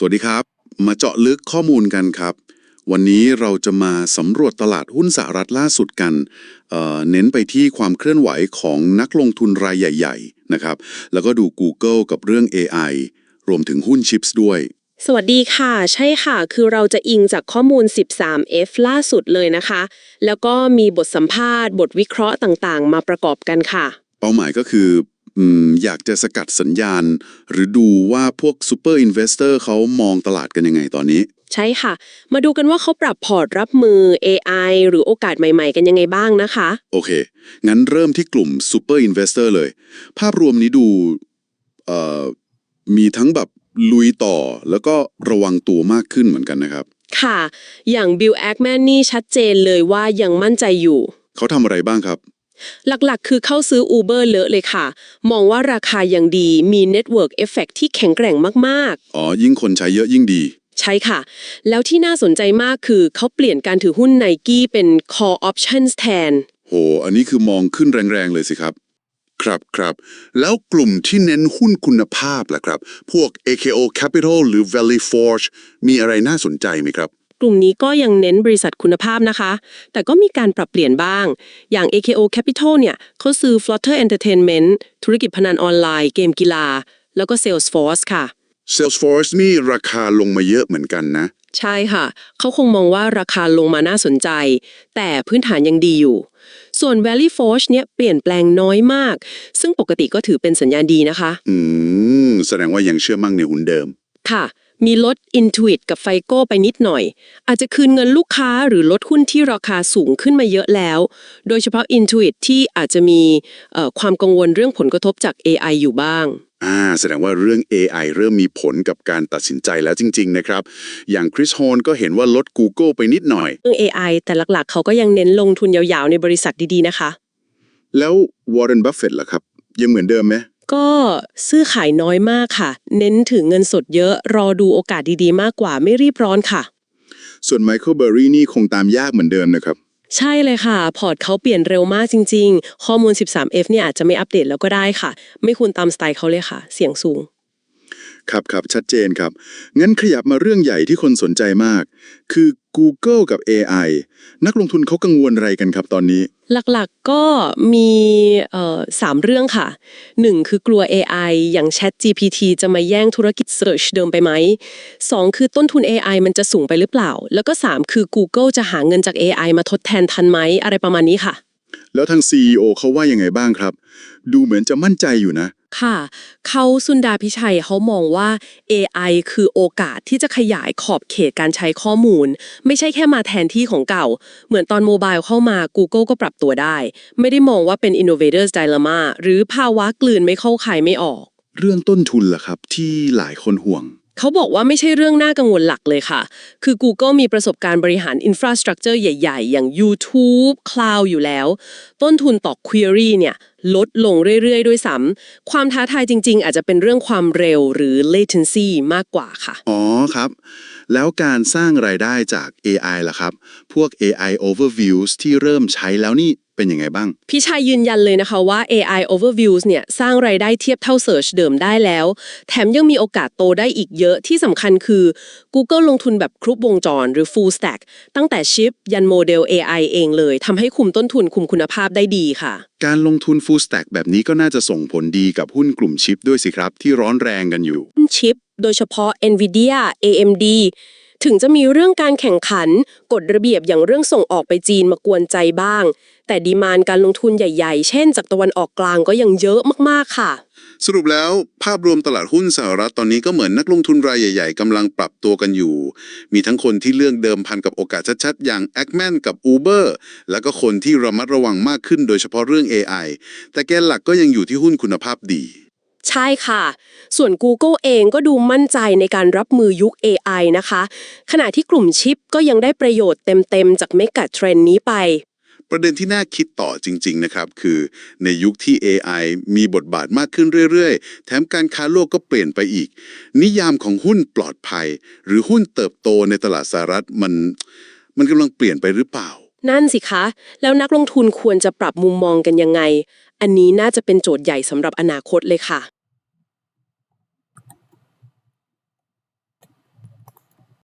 สวัสดีครับ มาเจาะลึกข้อมูลกันครับ วันนี้เราจะมาสำรวจตลาดหุ้นสหรัฐล่าสุดกันเอ่อเน้นไปที่ความเคลื่อนไหวของนักลงทุนรายใหญ่ ๆ นะครับ แล้วก็ดู Google กับเรื่อง AI รวมถึงหุ้นชิปส์ด้วยสวัสดีค่ะ ใช่ค่ะ คือเราจะอิงจากข้อมูล 13F ล่าสุดเลยนะคะ แล้วก็มีบทสัมภาษณ์ บทวิเคราะห์ต่างๆ มาประกอบกันค่ะ เป้าหมายก็คือ อืมอยากจะสกัดสัญญาณ หรือดูว่าพวกซูเปอร์อินเวสเตอร์เขามองตลาดกันยังไงตอนนี้ ใช่ค่ะ มาดูกันว่าเขาปรับพอร์ตรับมือ AI หรือโอกาสใหม่ๆ กันยังไงบ้างนะคะ โอเค งั้นเริ่มที่กลุ่ม Super Investor เลย ภาพรวมนี้ดูเอ่อมีทั้งแบบลุยต่อแล้วก็ระวังตัวมากขึ้นเหมือนกันนะครับ ค่ะ อย่างบิลแอคแมนนี่ชัดเจนเลยว่ายังมั่นใจอยู่ เขาทำอะไรบ้างครับ หลักๆ คือเข้าซื้อ Uber เลอะเลยค่ะ มองว่าราคายังดีมี Network Effect ที่แข็งแกร่งมากๆ อ๋อ ยิ่งคนใช้เยอะยิ่งดี ใช่ค่ะ แล้วที่น่าสนใจมากคือเขาเปลี่ยนการถือหุ้น Nike เป็น Call Options แทน โห อันนี้คือมองขึ้นแรงๆเลยสิครับ ครับครับ แล้วกลุ่มที่เน้นหุ้นคุณภาพล่ะครับ พวก AKO Capital หรือ Valley Forge มีอะไรน่าสนใจไหมครับ กลุ่มนี้ก็ยังเน้นบริษัทคุณภาพนะคะ แต่ก็มีการปรับเปลี่ยนบ้าง อย่าง AKO Capital เนี่ยเขาซื้อ Flutter Entertainment ธุรกิจพนันออนไลน์ เกมกีฬา แล้วก็ Salesforce ค่ะ Salesforce นี่ราคาลงมาเยอะเหมือนกันนะ ใช่ค่ะ เขาคงมองว่าราคาลงมาน่าสนใจ แต่พื้นฐานยังดีอยู่ ส่วน Valley Forge เนี่ยเปลี่ยนแปลงน้อยมาก ซึ่งปกติก็ถือเป็นสัญญาณดีนะคะ อืม แสดงว่ายังเชื่อมั่งในหุ้นเดิมค่ะ มีลด Intuit กับ FICO ไปนิดหน่อย อาจจะคืนเงินลูกค้าหรือลดหุ้นที่ราคาสูงขึ้นมาเยอะแล้ว โดยเฉพาะ Intuit ที่อาจจะมีเอ่อความกังวลเรื่องผลกระทบจาก AI อยู่บ้างอ่าแสดงว่าเรื่อง AI เริ่มมีผลกับการตัดสินใจแล้วจริง ๆ นะครับ อย่างคริสโฮนก็เห็นว่าลด Google ไปนิดหน่อย เรื่อง AI แต่หลักๆ เขาก็ยังเน้นลงทุนยาวๆ ในบริษัทดีๆ นะคะ แล้ววอร์เรนบัฟเฟตล่ะครับ ยังเหมือนเดิมไหม ก็ซื้อขายน้อยมากค่ะ เน้นถึงเงินสดเยอะ รอดูโอกาสดีๆ มากกว่าไม่รีบร้อนค่ะ ส่วนไมเคิลเบอร์รี่นี่คงตามยากเหมือนเดิมนะครับ ใช่เลยค่ะ พอร์ตเขาเปลี่ยนเร็วมากจริง ๆ ข้อมูล 13F เนี่ยอาจจะไม่อัปเดตแล้วก็ได้ค่ะ ไม่ควรตามสไตล์เขาเลยค่ะ เสี่ยงสูง ครับครับชัดเจนครับ งั้นขยับมาเรื่องใหญ่ที่คนสนใจมาก คือ Google กับ AI นักลงทุนเขากังวลอะไรกันครับตอนนี้ หลักๆก็มีเอ่อสามเรื่องค่ะ 1. คือกลัว AI อย่าง Chat GPT จะมาแย่งธุรกิจ Search เดิมไปไหม 2. คือต้นทุน AI มันจะสูงไปหรือเปล่า แล้วก็3คือ Google จะหาเงินจาก AI มาทดแทนทันไหมอะไรประมาณนี้ค่ะ แล้วทาง CEO เขาว่ายังไงบ้างครับ ดูเหมือนจะมั่นใจอยู่นะ ค่ะ เขาสุนดาพิชัยเขามองว่า AI คือโอกาสที่จะขยายขอบเขตการใช้ข้อมูล ไม่ใช่แค่มาแทนที่ของเก่า เหมือนตอนโมบายเข้ามา Google ก็ปรับตัวได้ ไม่ได้มองว่าเป็น innovators dilemma หรือภาวะกลืนไม่เข้าใครไม่ออก เรื่องต้นทุนล่ะครับที่หลายคนห่วง เขาบอกว่าไม่ใช่เรื่องน่ากังวลหลักเลยค่ะ คือ Google มีประสบการณ์บริหาร infrastructure ใหญ่ ๆ อย่าง YouTube Cloud อยู่แล้ว ต้นทุนต่อ query เนี่ยลดลงเรื่อย ๆ ด้วยซ้ำความท้าทายจริง ๆ อาจจะเป็นเรื่องความเร็วหรือ latency มากกว่าค่ะ อ๋อครับ แล้วการสร้างรายได้จาก AI ล่ะครับ พวก AI overviews ที่เริ่มใช้แล้วนี่ เป็นยังไงบ้าง พี่ชายยืนยันเลยนะคะว่า AI overviews เนี่ยสร้างไรายได้เทียบเท่า Search เดิมได้แล้ว แถมยังมีโอกาสโตได้อีกเยอะที่สำคัญคือ Google ลงทุนแบบครบวงจรหรือ full stack ตั้งแต่ชิปยันโมเดล AI เองเลยทำให้คุมต้นทุนคุมคุณภาพได้ดีค่ะ การลงทุน full stack แบบนี้ก็น่าจะส่งผลดีกับหุ้นกลุ่มชิปด้วยสิครับ ที่ร้อนแรงกันอยู่หุ้นชิป โดยเฉพาะ NVIDIA AMD ถึงจะมีเรื่องการแข่งขันกฎระเบียบอย่างเรื่องส่งออกไปจีนมากวนใจบ้าง แต่ดีมานการลงทุนใหญ่ ๆ เช่น จากตะวันออกกลางก็ยังเยอะมากๆค่ะ สรุปแล้วภาพรวมตลาดหุ้นสหรัฐตอนนี้ก็เหมือนนักลงทุนรายใหญ่ ๆกำลังปรับตัวกันอยู่ มีทั้งคนที่เลือกเดิมพันกับโอกาสชัดๆ อย่าง a c m a n กับ Uber แล้วก็คนที่ระมัดระวังมากขึ้นโดยเฉพาะเรื่อง AI แต่แกนหลักก็ยังอยู่ที่หุ้นคุณภาพดี ใช่ค่ะ ส่วน Google เองก็ดูมั่นใจในการรับมือยุค AI นะคะ ขณะที่กลุ่มชิปก็ยังได้ประโยชน์เต็มๆ จากเมกะเทรนนี้ไป ประเด็นที่น่าคิดต่อจริง ๆ นะครับ คือในยุคที่ AI มีบทบาทมากขึ้นเรื่อยๆ แถมการค้าโลกก็เปลี่ยนไปอีก นิยามของหุ้นปลอดภัย หรือหุ้นเติบโตในตลาดสหรัฐมัน มันกำลังเปลี่ยนไปหรือเปล่า นั่นสิคะ แล้วนักลงทุนควรจะปรับมุมมองกันยังไง อันนี้น่าจะเป็นโจทย์ใหญ่สำหรับอนาคตเลยค่ะ